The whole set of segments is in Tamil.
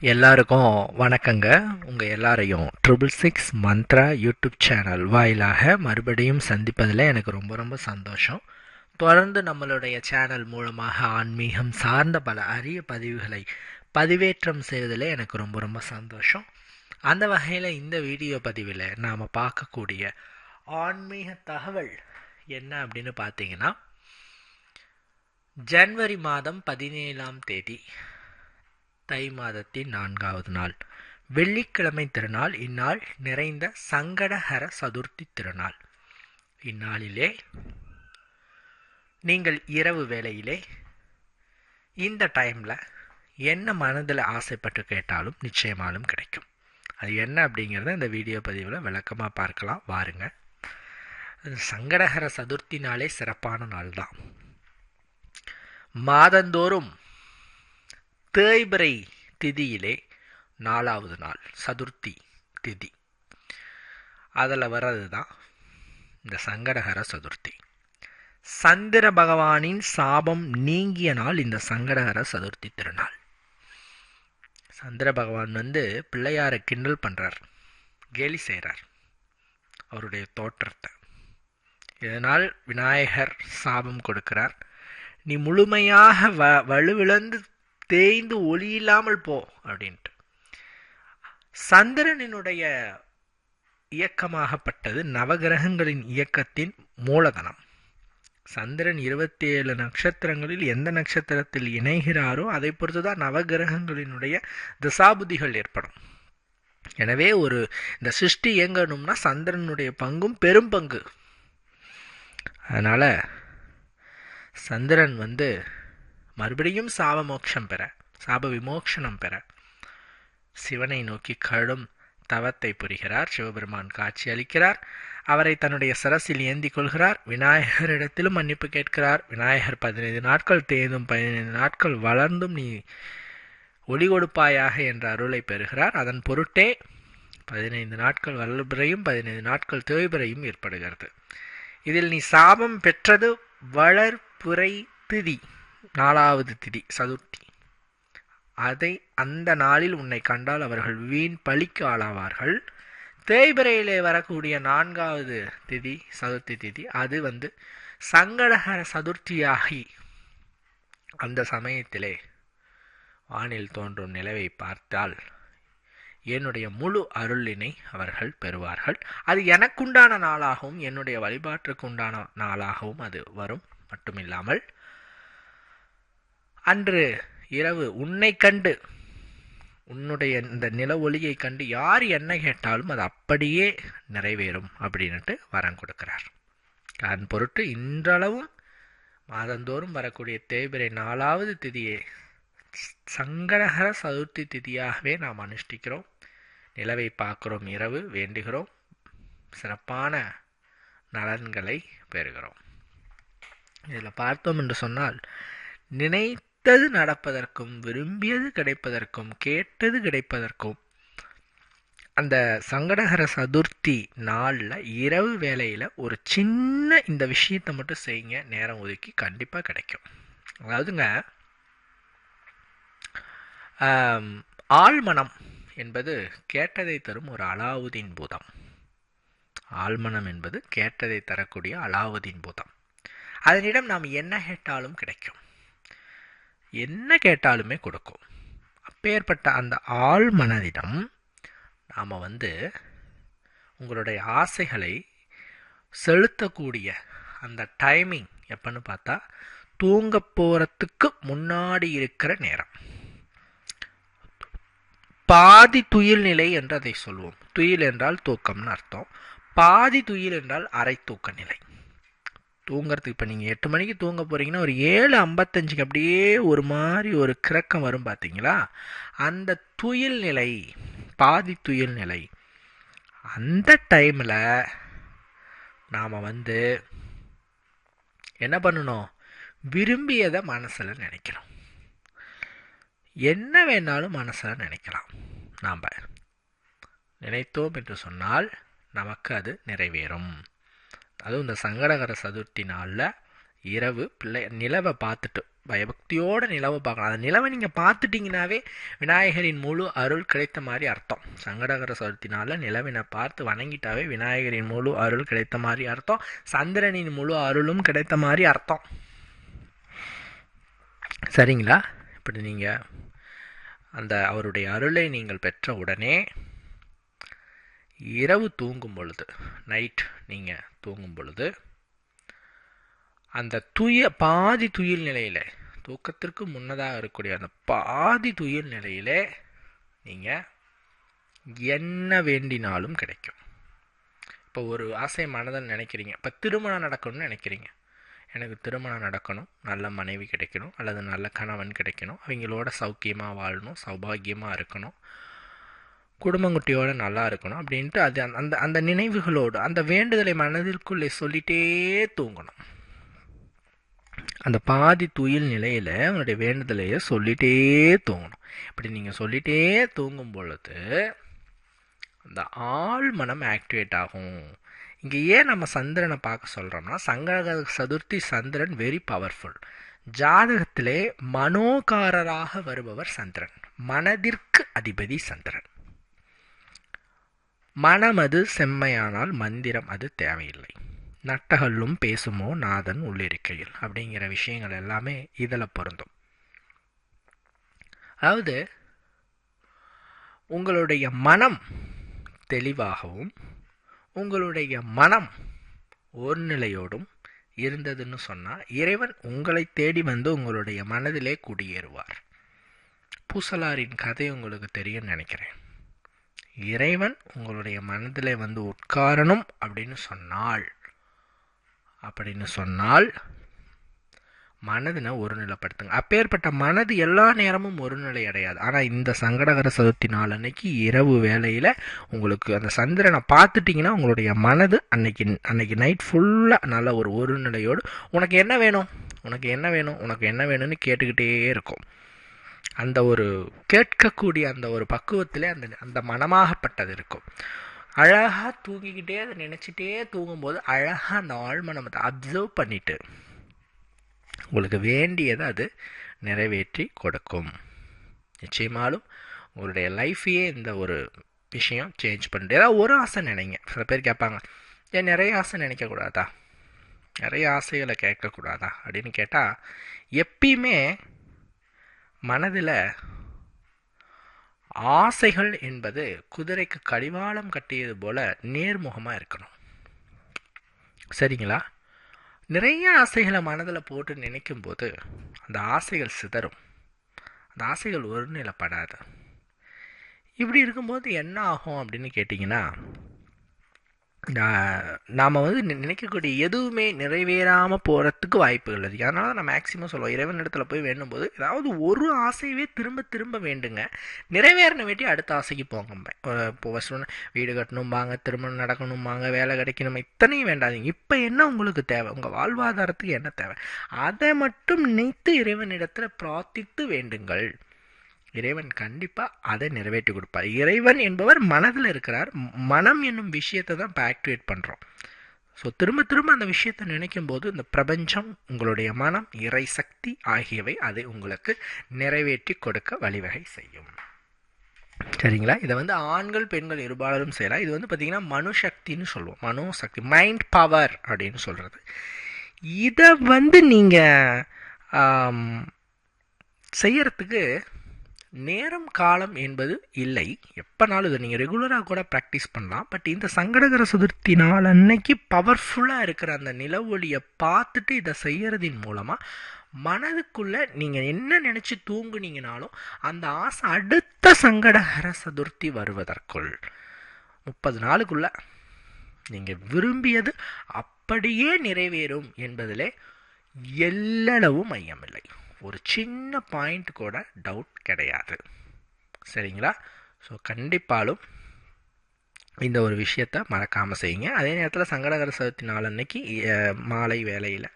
எல்லாருக்கும் வணக்கங்க. உங்கள் எல்லாரையும் triple six Mantra YouTube channel வாயிலாக மறுபடியும் சந்திப்பதில் எனக்கு ரொம்ப ரொம்ப சந்தோஷம். தொடர்ந்து நம்மளுடைய சேனல் மூலமாக ஆன்மீகம் சார்ந்த பல அரிய பதிவுகளை பதிவேற்றம் செய்வதில் எனக்கு ரொம்ப ரொம்ப சந்தோஷம். அந்த வகையில் இந்த வீடியோ பதிவில் நாம் பார்க்கக்கூடிய ஆன்மீக தகவல் என்ன அப்படின்னு பார்த்தீங்கன்னா ஜனவரி மாதம் பதினேழாம் தேதி தை மாதத்தின் நான்காவது நாள். வெள்ளிக்கிழமை திருநாள் இந்நாள் நிறைந்த சங்கடஹர சதுர்த்தி திருநாள். இந்நாளிலே நீங்கள் இரவு வேளையிலே இந்த டைமில் என்ன மனதில் ஆசைப்பட்டு கேட்டாலும் நிச்சயமாலும் கிடைக்கும். அது என்ன அப்படிங்கிறத இந்த வீடியோ பதிவில் விளக்கமாக பார்க்கலாம். வாருங்க. சங்கடஹர சதுர்த்தி நாளே சிறப்பான நாள் தான் மாதந்தோறும் தேய்பிரை திதியிலே நாலாவது நாள் சதுர்த்தி திதி. அதில் வர்றது தான் இந்த சங்கடகர சதுர்த்தி. சந்திர பகவானின் சாபம் நீங்கிய நாள் இந்த சங்கடகர சதுர்த்தி திருநாள். சந்திர பகவான் வந்து பிள்ளையாரை கிண்டல் பண்ணுறார் கேலி செய்கிறார் அவருடைய தோற்றத்தை. இதனால் விநாயகர் சாபம் கொடுக்கிறார். நீ முழுமையாக வ வலுவிழந்து தேய்ந்து ஒளி இல்லாமல் போ அப்படின்ட்டு. சந்திரனினுடைய இயக்கமாகப்பட்டது நவகிரகங்களின் இயக்கத்தின் மூலதனம். சந்திரன் இருபத்தி ஏழு நட்சத்திரங்களில் எந்த நட்சத்திரத்தில் இணைகிறாரோ அதை பொறுத்து தான் நவகிரகங்களினுடைய திசாபுதிகள் ஏற்படும். எனவே ஒரு இந்த சிருஷ்டி இயங்கணும்னா சந்திரனுடைய பங்கும் பெரும் பங்கு. அதனால் சந்திரன் வந்து மறுபடியும் சாப மோட்சம் பெற சாப விமோக்ஷனம் பெற. சிவனை நோக்கி கடும் தவத்தை புரிகிறார். சிவபெருமான் காட்சி அளிக்கிறார். அவரை தன்னுடைய சரசில் ஏந்தி கொள்கிறார். விநாயகரிடத்திலும் மன்னிப்பு கேட்கிறார். விநாயகர் பதினைந்து நாட்கள் தேய்ந்தும் பதினைந்து நாட்கள் வளர்ந்தும் நீ ஒளி கொடுப்பாயாக என்ற அருளை பெறுகிறார். அதன் பொருட்டே பதினைந்து நாட்கள் வளர்பிறையும் பதினைந்து நாட்கள் தேய்பிறையும் ஏற்படுகிறது. இதில் நீ சாபம் பெற்றது வளர்புரை திதி. நாலாவது திதி சதுர்த்தி. அதை அந்த நாளில் உன்னை கண்டால் அவர்கள் வீண் பழிக்கு ஆளாவார்கள். தேய்பிரையிலே வரக்கூடிய நான்காவது திதி சதுர்த்தி திதி அது வந்து சங்கடகர சதுர்த்தியாகி. அந்த சமயத்திலே வானில் தோன்றும் நிலவை பார்த்தால் என்னுடைய முழு அருளினை அவர்கள் பெறுவார்கள். அது எனக்குண்டான நாளாகவும் என்னுடைய வழிபாட்டுக்கு உண்டான நாளாகவும் அது வரும். மட்டுமில்லாமல் அன்று இரவு உன்னை கண்டு உன்னுடைய இந்த நில ஒளியை கண்டு யார் என்ன கேட்டாலும் அது அப்படியே நிறைவேறும் அப்படின்ட்டு வரம் கொடுக்கிறார். அதன் பொருட்டு இன்றளவும் மாதந்தோறும் வரக்கூடிய தேய்பிரை நாலாவது திதியை சங்கடகர சதுர்த்தி திதியாகவே நாம் அனுஷ்டிக்கிறோம். நிலவை பார்க்குறோம் இரவு வேண்டுகிறோம் சிறப்பான நலன்களை பெறுகிறோம். இதில் பார்த்தோம் என்று சொன்னால் நினை நினைத்தது நடப்பதற்கும் விரும்பியது கிடைப்பதற்கும் கேட்டது கிடைப்பதற்கும். அந்த சங்கடகர சதுர்த்தி நாளில் இரவு வேலையில் ஒரு சின்ன இந்த விஷயத்தை மட்டும் செய்யுங்க. நேரம் ஒதுக்கி கண்டிப்பாக கிடைக்கும். அதாவதுங்க ஆழ்மனம் என்பது கேட்டதை தரும் ஒரு அலாவுதீன் பூதம். ஆழ்மனம் என்பது கேட்டதை தரக்கூடிய அலாவுதீன் பூதம். அதனிடம் நாம் என்ன கேட்டாலும் கிடைக்கும். என்ன கேட்டாலுமே கொடுக்கும். அப்பேற்பட்ட அந்த ஆள் மனதிடம் நாம் வந்து உங்களுடைய ஆசைகளை செலுத்தக்கூடிய அந்த டைமிங் எப்பன்னு பார்த்தா தூங்க போகிறதுக்கு முன்னாடி இருக்கிற நேரம். பாதி துயில் நிலை என்று அதை சொல்வோம். துயில் என்றால் தூக்கம்னு அர்த்தம். பாதி துயில் என்றால் அரை தூக்க நிலை. தூங்குறதுக்கு இப்போ நீங்கள் எட்டு மணிக்கு தூங்க போகிறீங்கன்னா ஒரு ஏழு ஐம்பத்தஞ்சுக்கு அப்படியே ஒரு மாதிரி ஒரு கிறக்கம் வரும் பார்த்தீங்களா அந்த துயில் நிலை பாதி துயில் நிலை அந்த டைமில் நாம் வந்து என்ன பண்ணணும்? விரும்பியதை மனசில் நினைக்கிறோம் என்ன வேணாலும் மனசில் நினைக்கலாம். நாம் நினைத்தோம் என்று சொன்னால் நமக்கு அது நிறைவேறும். அதுவும் இந்த சங்கடகர சதுர்த்தி நாளில் இரவு பிள்ளை நிலவை பார்த்துட்டு பயபக்தியோடு நிலவை பார்க்கலாம் அந்த நிலவை நீங்கள் பார்த்துட்டிங்கனாவே விநாயகரின் முழு அருள் கிடைத்த மாதிரி அர்த்தம். சங்கடகர சதுர்த்தினால நிலவினை பார்த்து வணங்கிட்டாவே விநாயகரின் முழு அருள் கிடைத்த மாதிரி அர்த்தம். சந்திரனின் முழு அருளும் கிடைத்த மாதிரி அர்த்தம். சரிங்களா? இப்படி நீங்கள் அந்த அவருடைய அருளை நீங்கள் பெற்ற உடனே இரவு தூங்கும் பொழுது நைட் நீங்கள் தூங்கும் பொழுது அந்த துய பாதி துயில் நிலையில் தூக்கத்திற்கு முன்னதாக இருக்கக்கூடிய அந்த பாதி துயில் நிலையிலே நீங்கள் என்ன வேண்டினாலும் கிடைக்கும். இப்போ ஒரு ஆசை மனதில் நினைக்கிறீங்க இப்போ திருமணம் நடக்கணும்னு நினைக்கிறீங்க. எனக்கு திருமணம் நடக்கணும் நல்ல மனைவி கிடைக்கணும் அல்லது நல்ல கணவன் கிடைக்கணும் அவங்களோட சௌக்கியமாக வாழணும் சௌபாகியமாக இருக்கணும் குடும்பங்குட்டியோட நல்லா இருக்கணும் அப்படின்ட்டு அது அந்த அந்த நினைவுகளோடு அந்த வேண்டுதலை மனதிற்குள்ளே சொல்லிட்டே தூங்கணும். அந்த பாதி துயில் நிலையில் உன்னுடைய வேண்டுதலையை சொல்லிட்டே தூங்கணும். இப்படி நீங்கள் சொல்லிட்டே தூங்கும் பொழுது அந்த ஆள் மனம் ஆக்டிவேட் ஆகும். இங்கே ஏன் நம்ம சந்திரனை பார்க்க சொல்கிறோம்னா சங்கர சதுர்த்தி சந்திரன் வெரி பவர்ஃபுல் ஜாதகத்திலே மனோகாரராக வருபவர் சந்திரன். மனதிற்கு அதிபதி சந்திரன். மனமது செம்மையானால் மந்திரம் அது தேவையில்லை. நட்டகல்லும் பேசுமோ நாதன் உள்ளிருக்கையில் அப்படிங்கிற விஷயங்கள் எல்லாமே இதில் பொருந்தும். அதாவது உங்களுடைய மனம் தெளிவாகவும் உங்களுடைய மனம் ஒருநிலையோடும் இருந்ததுன்னு சொன்னால் இறைவன் உங்களை தேடி வந்து உங்களுடைய மனதிலே குடியேறுவார். பூசலாரின் கதை உங்களுக்கு தெரியும்னு நினைக்கிறேன். இறைவன் உங்களுடைய மனதில் வந்து உட்காரணும் அப்படின்னு சொன்னால் அப்படின்னு சொன்னால் மனதினை ஒருநிலைப்படுத்துங்க. அப்பேற்பட்ட மனது எல்லா நேரமும் ஒருநிலை அடையாது. ஆனால் இந்த சங்கடகர சதுர்த்தி நாள் அன்னைக்கு இரவு வேலையில் உங்களுக்கு அந்த சந்திரனை பார்த்துட்டிங்கன்னா உங்களுடைய மனது அன்னைக்கு அன்னைக்கு நைட் ஃபுல்லாக நல்ல ஒரு ஒருநிலையோடு உனக்கு என்ன வேணும்? உனக்கு என்ன வேணும்? உனக்கு என்ன வேணும்னு கேட்டுக்கிட்டே இருக்கும். அந்த ஒரு கேட்கக்கூடிய அந்த ஒரு பக்குவத்தில் அந்த அந்த மனமாகப்பட்டது இருக்கும். அழகாக தூங்கிக்கிட்டே அதை நினச்சிட்டே தூங்கும்போது அழகாக அந்த ஆழ்மனத்தை அப்சர்வ் பண்ணிட்டு உங்களுக்கு வேண்டியதை அது நிறைவேற்றி கொடுக்கும். நிச்சயமாலும் உங்களுடைய லைஃப்பையே இந்த ஒரு விஷயம் சேஞ்ச் பண்ணிட்டு ஏதாவது ஒரு ஆசை நினைங்க. சில பேர் கேட்பாங்க ஏன் நிறைய ஆசை நினைக்கக்கூடாதா? நிறைய ஆசைகளை கேட்கக்கூடாதா? அப்படின்னு கேட்டால் எப்பயுமே மனதில் ஆசைகள் என்பது குதிரைக்கு கடிவாளம் கட்டியது போல நேர்முகமாக இருக்கணும். சரிங்களா? நிறைய ஆசைகளை மனதில் போட்டு நினைக்கும் போது அந்த ஆசைகள் சிதறும். அந்த ஆசைகள் ஒருநிலைப்படாது. இப்படி இருக்கும்போது என்ன ஆகும் அப்படின்னு கேட்டிங்கன்னா நாம் வந்து நினைக்கக்கூடிய எதுவுமே நிறைவேறாமல் போகிறதுக்கு வாய்ப்புகள் இருக்குது அதனால தான் நான் மேக்ஸிமம் சொல்லுவோம் இறைவன் இடத்துல போய் வேண்டும்போது ஏதாவது ஒரு ஆசையவே திரும்ப திரும்ப வேண்டுங்க. நிறைவேறின வேட்டி அடுத்த ஆசைக்கு போங்க இப்போ ஃபஸ்ட் வீடு கட்டணும்பாங்க திருமணம் நடக்கணும்பாங்க வேலை கிடைக்கணும் இத்தனையும் வேண்டாதீங்க. இப்போ என்ன உங்களுக்கு தேவை? உங்கள் வாழ்வாதாரத்துக்கு என்ன தேவை? அதை மட்டும் நினைத்து இறைவன் இடத்துல பிரார்த்தித்து வேண்டுங்கள். இறைவன் கண்டிப்பாக அதை நிறைவேற்றி கொடுப்பார். இறைவன் என்பவர் மனதில் இருக்கிறார். மனம் என்னும் விஷயத்தை தான் இப்போ ஆக்டிவேட் பண்ணுறோம் ஸோ திரும்ப திரும்ப அந்த விஷயத்தை நினைக்கும் போது இந்த பிரபஞ்சம் உங்களுடைய மனம் இறை சக்தி ஆகியவை அதை உங்களுக்கு நிறைவேற்றி கொடுக்க வழிவகை செய்யும். சரிங்களா? இதை வந்து ஆண்கள் பெண்கள் இருபாலரும் செய்யலாம். இது வந்து பார்த்திங்கன்னா மனுசக்தின்னு சொல்லுவோம். மனுசக்தி மைண்ட் பவர் அப்படின்னு சொல்கிறது இதை வந்து நீங்கள் செய்யறதுக்கு நேரம் காலம் என்பது இல்லை. எப்போனாலும் இதை நீங்கள் ரெகுலராக கூட ப்ராக்டிஸ் பண்ணலாம். பட் இந்த சங்கடகர சதுர்த்தி நாள் அன்னைக்கு பவர்ஃபுல்லாக இருக்கிற அந்த நில ஒளியை பார்த்துட்டு இதை செய்கிறதின் மூலமாக மனதுக்குள்ளே நீங்கள் என்ன நினச்சி தூங்குனீங்கனாலும் அந்த ஆசை அடுத்த சங்கடகர சதுர்த்தி வருவதற்குள். முப்பது நாளுக்குள்ள நீங்கள் விரும்பியது அப்படியே நிறைவேறும் என்பதிலே எல்லளவும் ஐயமில்லை. ஒரு சின்ன பாயிண்ட் கூட டவுட் கிடையாது. சரிங்களா? ஸோ கண்டிப்பாலும் இந்த ஒரு விஷயத்த மறக்காமல் செய்யுங்க. அதே நேரத்தில் சங்கடகர சதுர்த்தி நாள் அன்னைக்கு மாலை வேலையில்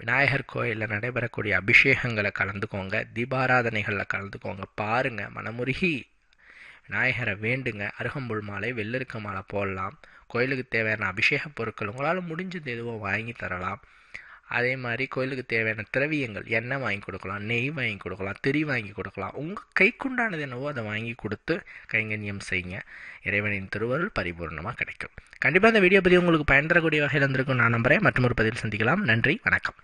விநாயகர் கோயிலில் நடைபெறக்கூடிய அபிஷேகங்களை கலந்துக்கோங்க. தீபாராதனைகளில் கலந்துக்கோங்க. பாருங்கள் மனமுருகி விநாயகரை வேண்டுங்க. அருகம்புல் மாலை வெள்ளருக்க மாலை போடலாம். கோயிலுக்கு தேவையான அபிஷேக பொருட்கள் உங்களால் முடிஞ்சது எதுவோ வாங்கி தரலாம். அதே மாதிரி கோயிலுக்கு தேவையான திரவியங்கள் எண்ணெய் வாங்கி கொடுக்கலாம் நெய் வாங்கி கொடுக்கலாம் திரி வாங்கி கொடுக்கலாம். உங்கள் கைக்குண்டானது என்னவோ அதை வாங்கி கொடுத்து கைங்கரியம் செய்யுங்க. இறைவனின் திருவருள் பரிபூர்ணமாக கிடைக்கும். கண்டிப்பாக இந்த வீடியோ பதிவு உங்களுக்கு பயன் தரக்கூடிய வகையில் இருந்திருக்கும் நான் நம்புகிறேன் மற்றும் ஒரு பதில் சந்திக்கலாம். நன்றி வணக்கம்.